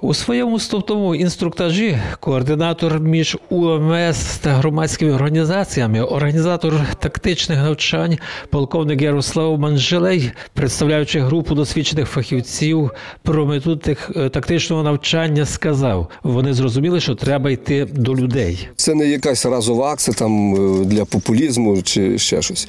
У своєму стовтовому інструктажі координатор між УМС та громадськими організаціями, організатор тактичних навчань, полковник Ярослав Манжелей, представляючи групу досвідчених фахівців про метод тих- тактичного навчання, сказав: вони зрозуміли, що треба йти до людей. Це не якась разова акція там е, для популізму чи ще щось.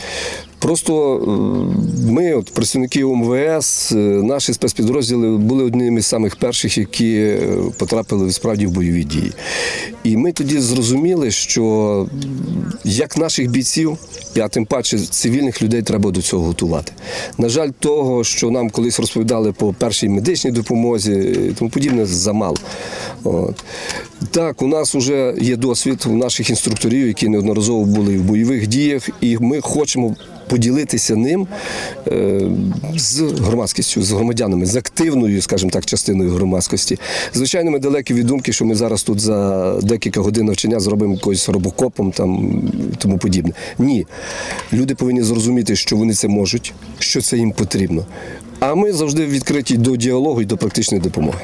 Просто е, ми, от працівники УМВС, е, наші спецпідрозділи були одними з самих перших, які е, потрапили справді в бойові дії. І ми тоді зрозуміли, що як наших бійців, а тим паче цивільних людей треба до цього готувати. На жаль, того, що нам колись розповідали по першій медичній допомозі і тому подібне, замало. От. Так, у нас вже є досвід у наших інструкторів, які неодноразово були в бойових діях, і ми хочемо поділитися ним е, з громадськістю, з громадянами, з активною, скажімо так, частиною громадськості. Звичайно, ми далекі від думки, що ми зараз тут за декілька годин навчання зробимо якось робокопом там тому подібне. Ні. Люди повинні зрозуміти, що вони це можуть, що це їм потрібно. А ми завжди відкриті до діалогу і до практичної допомоги.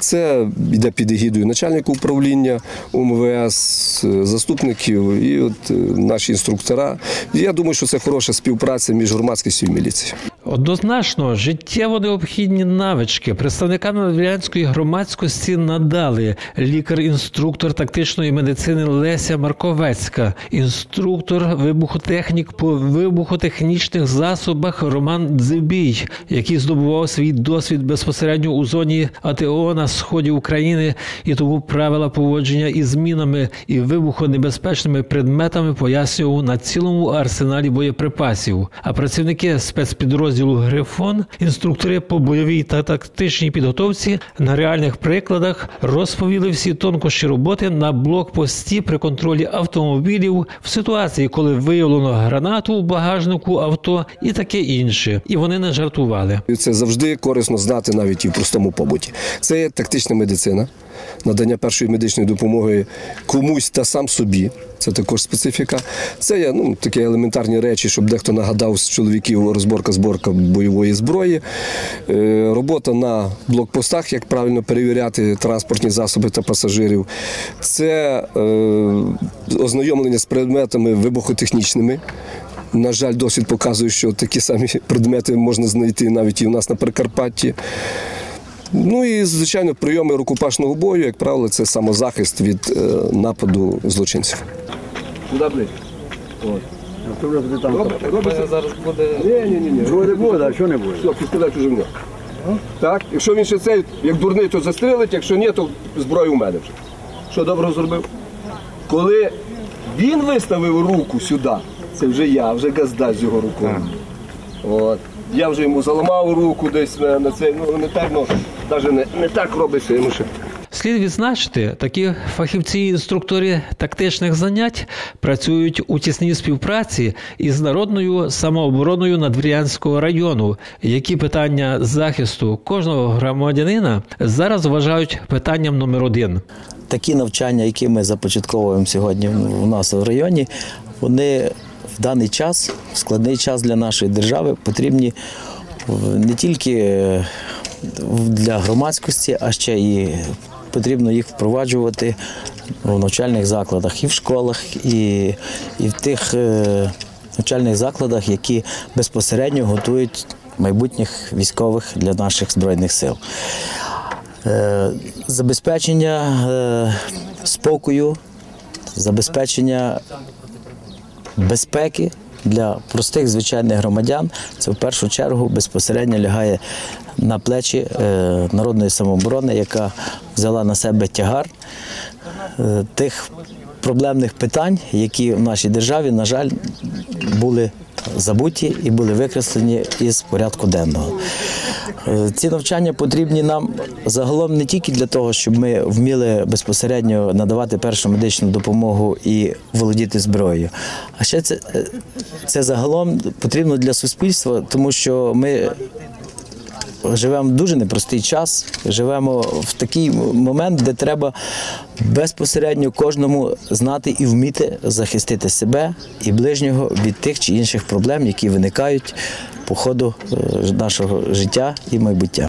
Це йде під егідою начальника управління УМВС, е, заступників і от е, наші інструктора. Я думаю, що це хороша співпраця між громадськістю і міліцією. Однозначно, життєво необхідні навички представникам надвірянської громадськості надали лікар-інструктор тактичної медицини Леся Марковецька, інструктор вибухотехнік по вибухотехнічних засобах Роман Дзибій, який здобував свій досвід безпосередньо у зоні АТО на сході України і тому правила поводження із мінами і вибухонебезпечними предметами пояснював на цілому арсеналі боєприпасів. А працівники спецпідрозділу Грифон, інструктори по бойовій та тактичній підготовці на реальних прикладах розповіли всі тонкощі роботи на блокпості при контролі автомобілів в ситуації, коли виявлено гранату у багажнику авто і таке інше. І вони не жартували. Це завжди корисно знати навіть і в простому побуті. Це тактична медицина, надання першої медичної допомоги комусь та сам собі. Це також специфіка. Це є ну, такі елементарні речі, щоб дехто нагадав з чоловіків розборка зборка бойової зброї, Е, робота на блокпостах, як правильно перевіряти транспортні засоби та пасажирів. Це е, ознайомлення з предметами вибухотехнічними. На жаль, досвід показує, що такі самі предмети можна знайти навіть і у нас на Прикарпатті. Ну і, звичайно, прийоми рукопашного бою, як правило, це самозахист від е, нападу злочинців. Зараз буде Ні, ні, ні, ні. Буде буде, а що не буде? Все, пістолет уже в нього. Так, якщо він ще цей, як дурний, то застрелить, якщо ні, то зброю у мене вже. Що добре зробив? Коли він виставив руку сюди, це вже я, вже газда з його рукою. От. Я вже йому заламав руку десь на, на цей, ну не так, ну, навіть не, не так робиться, йому ще. Слід відзначити, такі фахівці-інструктори тактичних занять працюють у тісній співпраці із народною самообороною Надвір'янського району, які питання захисту кожного громадянина зараз вважають питанням номер один. такі навчання, які ми започатковуємо сьогодні у нас в районі, вони в даний час, в складний час для нашої держави, потрібні не тільки е, в- для громадськості, а ще і потрібно їх впроваджувати в навчальних закладах, і в школах, і, і в тих е, навчальних закладах, які безпосередньо готують майбутніх військових для наших збройних сил. Е, Забезпечення е, спокою, забезпечення безпеки для простих звичайних громадян це в першу чергу безпосередньо лягає на плечі е, народної самооборони, яка взяла на себе тягар е, тих проблемних питань, які в нашій державі, на жаль, були забуті і були викреслені із порядку денного. Е, Ці навчання потрібні нам загалом не тільки для того, щоб ми вміли безпосередньо надавати першу медичну допомогу і володіти зброєю, а ще це, е, це загалом потрібно для суспільства, тому що ми живемо в дуже непростий час, живемо в такий момент, де треба безпосередньо кожному знати і вміти захистити себе і ближнього від тих чи інших проблем, які виникають по ходу е, нашого життя і майбуття.